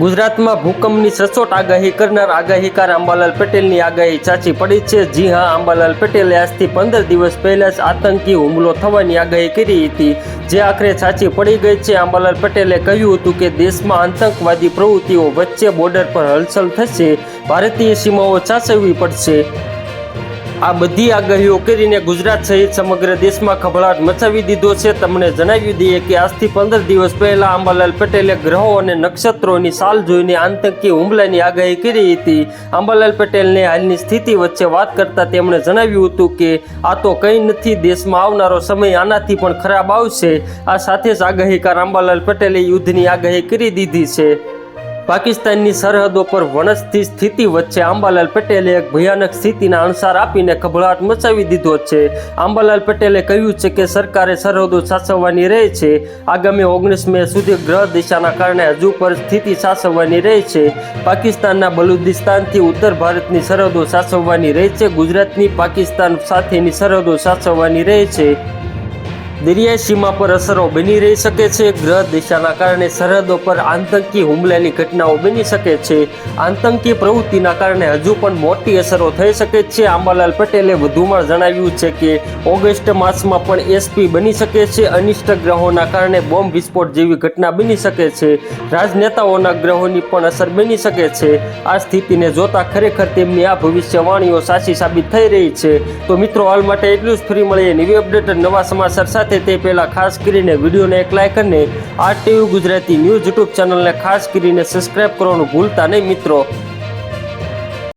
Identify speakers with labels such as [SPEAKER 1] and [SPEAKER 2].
[SPEAKER 1] ગુજરાતમાં ભૂકંપની સચોટ આગાહી કરનાર આગાહીકાર આંબાલાલ પટેલની આગાહી સાચી પડી છે. જી હા આંબાલાલ પટેલે આજથી પંદર દિવસ પહેલા જ આતંકી હુમલો થવાની આગાહી કરી હતી, જે આખરે સાચી પડી ગઈ છે. આંબાલાલ પટેલે કહ્યું હતું કે દેશમાં આતંકવાદી પ્રવૃત્તિઓ વચ્ચે બોર્ડર પર હલચલ થશે. ભારતીય સીમાઓ સાચવવી પડશે. આ બધી આગાહીઓ કરીને ગુજરાત સહિત સમગ્ર દેશમાં ખભડાટ મચાવી દીધો છે. તમને જણાવી દઈએ કે આજથી પંદર દિવસ પહેલા આંબાલાલ પટેલે ગ્રહો અને નક્ષત્રોની સાલ જોઈને આતંકી હુમલાની આગાહી કરી હતી. આંબાલાલ પટેલને હાલની સ્થિતિ વચ્ચે વાત કરતા તેમણે જણાવ્યું હતું કે, આ તો કંઈ નથી, દેશમાં આવનારો સમય આનાથી પણ ખરાબ આવશે. આ સાથે જ આગાહીકાર આંબાલાલ પટેલે યુદ્ધની આગાહી કરી દીધી છે. પાકિસ્તાનની સરહદો પર વણસતી સ્થિતિ વચ્ચે આંબાલાલ પટેલે એક ભયાનક સ્થિતિના અણસાર આપીને ખભડાટ મચાવી દીધો છે. આંબાલાલ પટેલે કહ્યું છે કે સરકારે સરહદો સાચવવાની રહે છે. આગામી ઓગણીસ મે સુધી ગ્રહ દિશાના કારણે હજુ પરિસ્થિતિ સાચવવાની રહે છે. પાકિસ્તાનના બલુદિસ્તાનથી ઉત્તર ભારતની સરહદો સાચવવાની રહે છે. ગુજરાતની પાકિસ્તાન સાથેની સરહદો સાચવવાની રહે છે. દરિયાઈ સીમા પર અસરો બની રહી શકે છે. ગ્રહ દિશાના કારણે સરહદો પર આતંકી હુમલાની ઘટનાઓ બની શકે છે. આતંકી પ્રવૃત્તિના કારણે હજુ પણ મોટી અસરો થઈ શકે છે. આંબાલાલ પટેલે વધુમાં જણાવ્યું છે કે, ઓગસ્ટ માસમાં પણ એસપી બની શકે છે. અનિષ્ટ ગ્રહોના કારણે બોમ્બ વિસ્ફોટ જેવી ઘટના બની શકે છે. રાજનેતાઓના ગ્રહોની પણ અસર બની શકે છે. આ સ્થિતિને જોતા ખરેખર તેમની આ ભવિષ્યવાણીઓ સાચી સાબિત થઈ રહી છે. તો મિત્રો, હાલ માટે એટલું જ. ફરી મળીએ નવી અપડેટ નવા સમાચાર સાથે. તે પહેલાં ખાસ કરીને વિડીયોને એક લાઈક અને આ ટીવી ગુજરાતી ન્યૂઝ યુટ્યુબ ચેનલને ખાસ કરીને સબસ્ક્રાઈબ કરવાનું ભૂલતા નહીં મિત્રો.